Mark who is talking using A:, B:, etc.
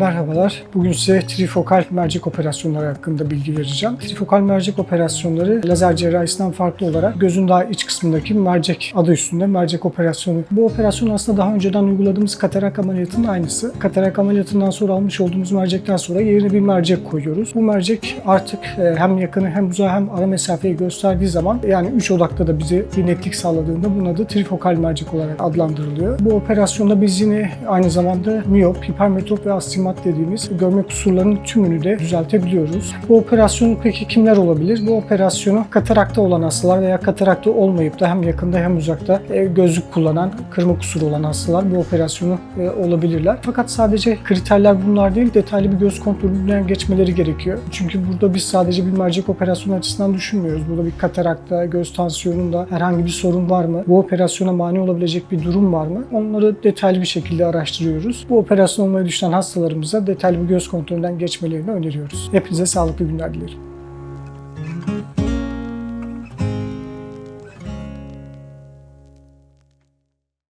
A: merhabalar. Bugün size trifokal mercek operasyonları hakkında bilgi vereceğim. Trifokal mercek operasyonları lazer cerrahisinden farklı olarak gözün daha iç kısmındaki mercek adı üstünde mercek operasyonu. Bu operasyon aslında daha önceden uyguladığımız katarak ameliyatının aynısı. Katarak ameliyatından sonra almış olduğumuz mercekten sonra yerine bir mercek koyuyoruz. Bu mercek artık e, hem yakını hem uzağı hem ara mesafeyi gösterdiği zaman yani 3 odakta da bize bir netlik sağladığında bunun adı trifokal mercek olarak adlandırılıyor. Bu operasyonda biz yine aynı zamanda miyop, hipermetrop ve astigmat dediğimiz görme kusurlarının tümünü de düzeltebiliyoruz. Bu operasyonu peki kimler olabilir? Bu operasyonu katarakta olan hastalar veya katarakta olmayıp da hem yakında hem uzakta e, gözlük kullanan, kırma kusuru olan hastalar bu operasyonu e, olabilirler. Fakat sadece kriterler bunlar değil, detaylı bir göz kontrolünden geçmeleri gerekiyor. Çünkü burada biz sadece bir mercek operasyonu açısından düşünmüyoruz. Burada bir katarakta, göz tansiyonunda herhangi bir sorun var mı? Bu operasyona mani olabilecek bir durum var mı? Onları detaylı bir şekilde araştırıyoruz. Bu operasyon olmayı düşünen hastalarımıza detaylı bir göz kontrolünden geçmelerini öneriyoruz. Hepinize sağlıklı günler dilerim.